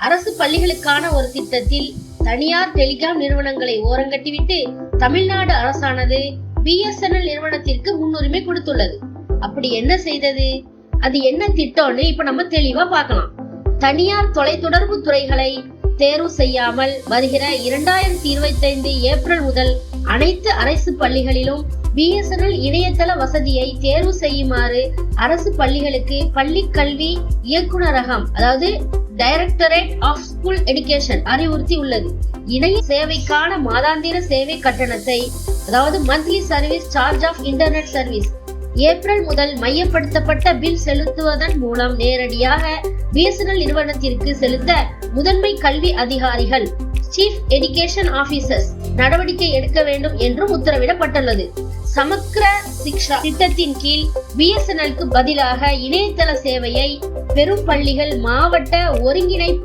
அரசு பள்ளிகளுக்கான ஒரு திட்டத்தில் தனியார் டெலிகாம் நிறுவனங்களை ஓரங்கட்டிவிட்டு தமிழ்நாடு அரசானது பிஎஸ்என்எல் நிறுவனத்திற்கு முன்னுரிமை கொடுத்துள்ளது. அப்படி என்ன செய்தது? அது என்ன திட்டம்னு இப்ப நம்ம தெளிவா பார்க்கலாம். தனியார் தொலைத்தொடர்பு துறைகளை தேர்வு செய்யாமல் வருகிற இரண்டாயிரத்தி இருபத்தி ஐந்து ஏப்ரல் முதல் அனைத்து அரசு பள்ளிகளிலும் பிஎஸ்என்எல் இணையதள வசதியை தேர்வு செய்யுமாறு அரசு பள்ளிகளுக்கு பள்ளி கல்வி இயக்குனரகம் அதாவது டைரக்டரேட் ஆஃப் ஸ்கூல் எடுகேஷன் அறிவுறுத்தி உள்ளது. இணைய சேவைக்கான மாதாந்திர சேவை கட்டணத்தை அதாவது monthly service charge of internet service April முதல் மையப்படுத்தப்பட்ட பில் செலுத்துவதன் மூலம் நேரடியாக பிஎஸ்என்எல் நிறுவனத்திற்கு செலுத்த முதன்மை கல்வி அதிகாரிகள் சீஃப் எடுகேஷன் ஆபீசர்ஸ் நடவடிக்கை எடுக்க வேண்டும் என்றும் உத்தரவிடப்பட்டுள்ளது. சமக்ர சிக்ஷா திட்டத்தின் கீழ் பிஎஸ்என்எல்க்கு பதிலாக இணையதள சேவையை பெரும் பள்ளிகள் மாவட்ட ஒருங்கிணைப்பு